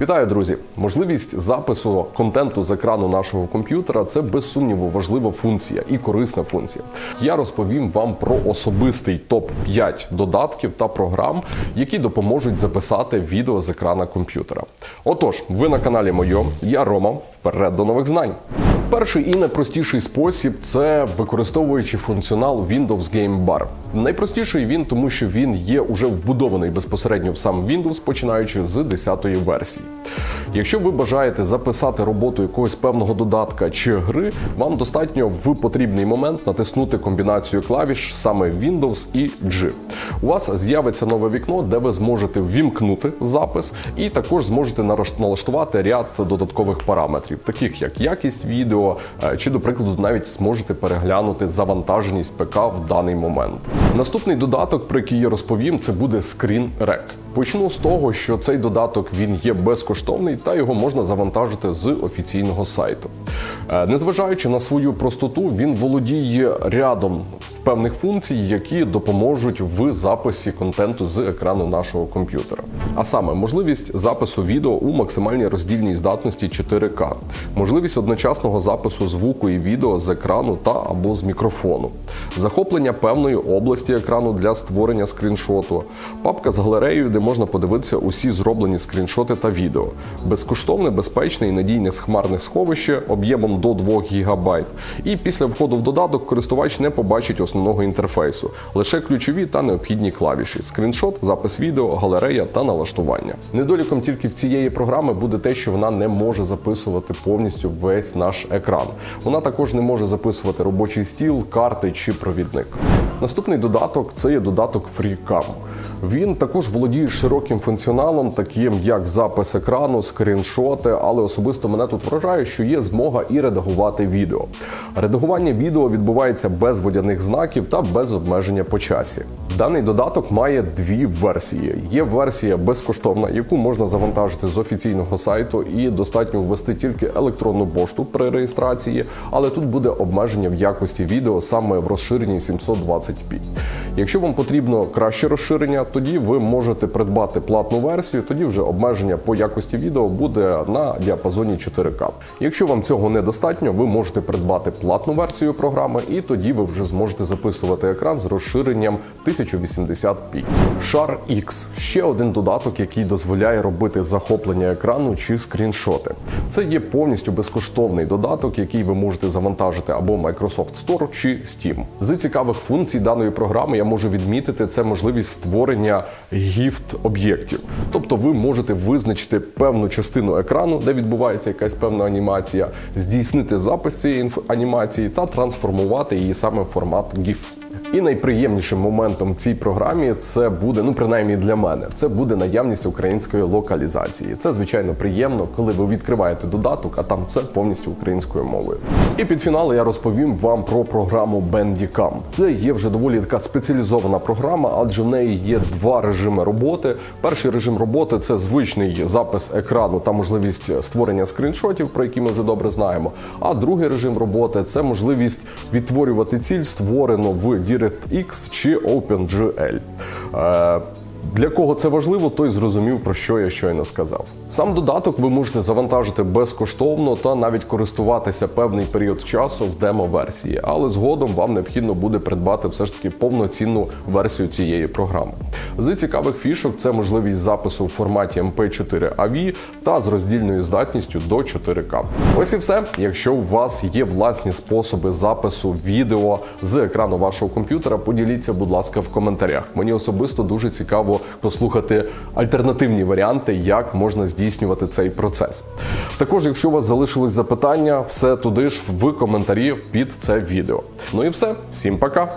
Вітаю, друзі! Можливість запису контенту з екрану нашого комп'ютера це без сумніву важлива функція і корисна функція. Я розповім вам про особистий топ 5 додатків та програм, які допоможуть записати відео з екрана комп'ютера. Отож, ви на каналі Мойо, я Рома. Вперед до нових знань. Перший і найпростіший спосіб це використовуючи функціонал Windows Game Bar. Найпростіший він, тому що він є уже вбудований безпосередньо в сам Windows, починаючи з 10-ї версії. Якщо ви бажаєте записати роботу якогось певного додатка чи гри, вам достатньо в потрібний момент натиснути комбінацію клавіш саме Windows і G. У вас з'явиться нове вікно, де ви зможете ввімкнути запис, і також зможете налаштувати ряд додаткових параметрів, таких як якість відео, е, чи, до прикладу, навіть зможете переглянути завантаженість ПК в даний момент. Наступний додаток, про який я розповім, це буде Screen Rec. Почну з того, що цей додаток він є безкоштовний та його можна завантажити з офіційного сайту. Е, Незважаючи на свою простоту, він володіє рядом певних функцій, які допоможуть в записі контенту з екрану нашого комп'ютера. А саме можливість запису відео у максимальній роздільній здатності 4К, можливість одночасного запису звуку і відео з екрану та або з мікрофону, захоплення певної області екрану для створення скріншоту, папка з галереєю, де можна подивитися усі зроблені скріншоти та відео, безкоштовне, безпечне і надійне хмарне сховище об'ємом до 2 ГБ. І після входу в додаток користувач не побачить основного інтерфейсу, лише ключові та необхідні клавіші: скріншот, запис відео, галерея та налаштування. Недоліком тільки в цієї програми буде те, що вона не може записувати повністю весь наш екран. Вона також не може записувати робочий стіл, карти чи провідник. Наступний додаток це є додаток FreeCam. Він також володіє широким функціоналом, таким як запис екрану, скріншоти, але особисто мене тут вражає, що є змога і редагувати відео. Редагування відео відбувається без водяних знаків та без обмеження по часі. Даний додаток має дві версії. Є версія безкоштовна, яку можна завантажити з офіційного сайту, і достатньо ввести тільки електронну пошту при реєстрації, але тут буде обмеження в якості відео саме в розширенні 720p. Якщо вам потрібно краще розширення, тоді ви можете придбати платну версію, тоді вже обмеження по якості відео буде на діапазоні 4К. Якщо вам цього недостатньо, ви можете придбати платну версію програми, і тоді ви вже зможете записувати екран з розширенням 1080p. Char X – ще один додаток, який дозволяє робити захоплення екрану чи скріншоти. Це є повністю безкоштовний додаток, який ви можете завантажити або Microsoft Store чи Steam. З цікавих функцій даної програми я можу відмітити це можливість створення гіфт об'єктів. Тобто ви можете визначити певну частину екрану, де відбувається якась певна анімація, здійснити запис цієї анімації та трансформувати її саме в формат GIF. І найприємнішим моментом в цій програмі це буде, ну принаймні для мене, це буде наявність української локалізації. Це звичайно приємно, коли ви відкриваєте додаток, а там все повністю українською мовою. І під фінал я розповім вам про програму Bandicam. Це є вже доволі така спеціалізована програма, адже в неї є два режими роботи. Перший режим роботи це звичний запис екрану та можливість створення скріншотів, про які ми вже добре знаємо. А другий режим роботи це можливість відтворювати ціль, створену в DirectX чи OpenGL. Для кого це важливо, той зрозумів, про що я щойно сказав. Сам додаток ви можете завантажити безкоштовно та навіть користуватися певний період часу в демо-версії, але згодом вам необхідно буде придбати все ж таки повноцінну версію цієї програми. З цікавих фішок це можливість запису в форматі MP4 AV та з роздільною здатністю до 4К. Ось і все. Якщо у вас є власні способи запису відео з екрану вашого комп'ютера, поділіться, будь ласка, в коментарях. Мені особисто дуже цікаво послухати альтернативні варіанти, як можна здійснювати цей процес. Також, якщо у вас залишились запитання, все туди ж в коментарі під це відео. Ну і все, всім пока.